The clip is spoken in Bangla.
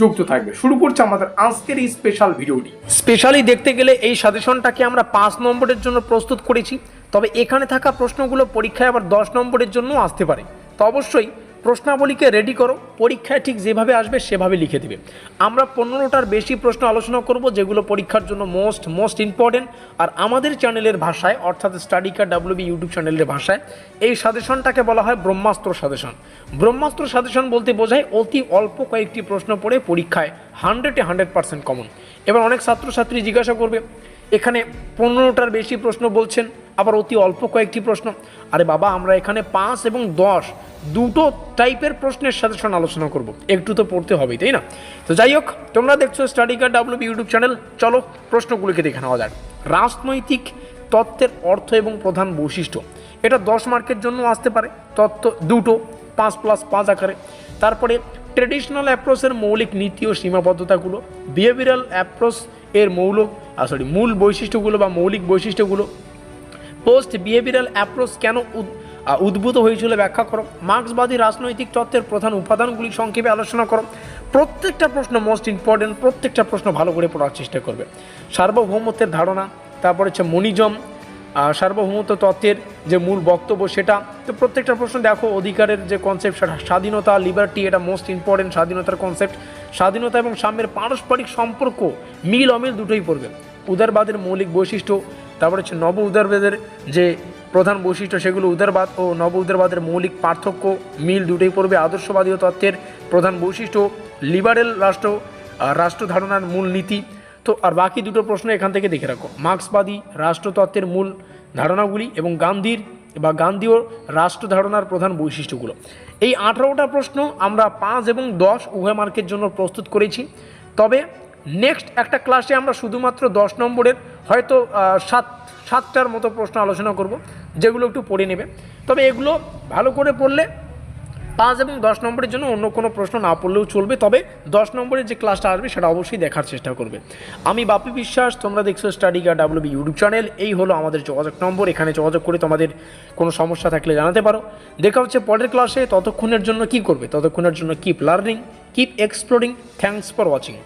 যুক্ত থাকবে। শুরু করছে আমাদের আজকের এই স্পেশাল ভিডিওটি স্পেশালি দেখতে গেলে এই সাজেশনটাকে আমরা পাঁচ নম্বরের জন্য প্রস্তুত করেছি। তবে এখানে থাকা প্রশ্নগুলো পরীক্ষায় আবার দশ নম্বরের জন্য আসতে পারে। তো অবশ্যই প্রশ্নাবলীকে রেডি করো, পরীক্ষায় ঠিক যেভাবে আসবে সেভাবে লিখে দিবে। আমরা পনেরোটার বেশি প্রশ্ন আলোচনা করব, যেগুলো পরীক্ষার জন্য মোস্ট মোস্ট ইম্পর্টেন্ট আর আমাদের চ্যানেলের ভাষায়, অর্থাৎ স্টাডি কার ডাব্লিউবি ইউটিউব চ্যানেলের ভাষায়, এই সাজেশনটাকে বলা হয় ব্রহ্মাস্ত্র সাজেশন ব্রহ্মাস্ত্র সাজেশন বলতে বোঝায় অতি অল্প কয়েকটি প্রশ্ন পড়ে পরীক্ষায় হান্ড্রেডে হান্ড্রেড পার্সেন্ট কমন এবার অনেক ছাত্রছাত্রী জিজ্ঞাসা করবে, এখানে পনেরোটার বেশি প্রশ্ন বলছেন আবার অতি অল্প কয়েকটি প্রশ্ন। আরে বাবা, আমরা এখানে পাঁচ এবং দশ দুটো টাইপের প্রশ্নের সাথে সাজেশন আলোচনা করব। একটু তো পড়তে হবেই, তাই না? তো যাই হোক, তোমরা দেখছ study card WB YouTube channel চলো, প্রশ্নগুলোকে দেখে নেওয়া যাক। রাজনৈতিক তত্ত্বের অর্থ এবং প্রধান বৈশিষ্ট্য। এটা দশ মার্কের জন্য আসতে পারে। তত্ত্ব দুটো, পাঁচ প্লাস পাঁচ আকারে। তারপরে ট্রেডিশনাল অ্যাপ্রোচের মৌলিক নীতি ও সীমাবদ্ধতাগুলো বিহেভিয়ারাল অ্যাপ্রোচ এর মৌলিক সরি মূল বৈশিষ্ট্যগুলো বা মৌলিক বৈশিষ্ট্যগুলো। পোস্ট বিহেভিয়ারাল অ্যাপ্রোচ কেন উদ- উদ্ভূত হয়েছিল ব্যাখ্যা করো। মার্ক্সবাদী রাজনৈতিক তত্ত্বের প্রধান উপাদানগুলি সংক্ষেপে আলোচনা করো। প্রত্যেকটা প্রশ্ন মোস্ট ইম্পর্টেন্ট প্রত্যেকটা প্রশ্ন ভালো করে পড়ার চেষ্টা করবে। সার্বভৌমত্বের ধারণা, তারপর হচ্ছে মনিজম সার্বভৌমত্ব তত্ত্বের যে মূল বক্তব্য সেটা। তো প্রত্যেকটা প্রশ্ন দেখো, অধিকারের যে কনসেপ্ট সেটা স্বাধীনতা লিবার্টি এটা মোস্ট ইম্পর্টেন্ট স্বাধীনতার কনসেপ্ট স্বাধীনতা এবং সাম্যের পারস্পরিক সম্পর্ক মিল অমিল দুটোই পড়বে। উদারবাদের মৌলিক বৈশিষ্ট্য তারপরে হচ্ছে নব উদারবাদের যে প্রধান বৈশিষ্ট্য, সেগুলো উদারবাদ ও নব উদারবাদের মৌলিক পার্থক্য, মিল দুটোই পড়বে আদর্শবাদী তত্ত্বের প্রধান বৈশিষ্ট্য, লিবারেল রাষ্ট্র রাষ্ট্র ধারণার মূল নীতি। তো আর বাকি দুটো প্রশ্ন এখান থেকে দেখে রাখো। মার্ক্সবাদী রাষ্ট্রতত্ত্বের মূল ধারণাগুলি এবং গান্ধীর বা গান্ধীয় রাষ্ট্র ধারণার প্রধান বৈশিষ্ট্যগুলো। এই আঠারোটা প্রশ্ন আমরা পাঁচ এবং দশ উভয় মার্কের জন্য প্রস্তুত করেছি। তবে নেক্সট একটা ক্লাসে আমরা শুধুমাত্র দশ নম্বরের হয়তো সাত, সাতটার মতো প্রশ্ন আলোচনা করব, যেগুলো একটু পড়ে নেবে। তবে এগুলো ভালো করে পড়লে পাঁচ এবং দশ নম্বরের জন্য অন্য কোনো প্রশ্ন না পড়লেও চলবে। তবে দশ নম্বরের যে ক্লাসটা আসবে, সেটা অবশ্যই দেখার চেষ্টা করবে। আমি বাপি বিশ্বাস, তোমরা দেখছ study card WB YouTube channel এই হলো আমাদের যোগাযোগ নম্বর। এখানে যোগাযোগ করে তোমাদের কোনো সমস্যা থাকলে জানাতে পারো। দেখা হচ্ছে পরের ক্লাসে ততক্ষণের জন্য কি করবে? ততক্ষণের জন্য keep learning keep exploring thanks for watching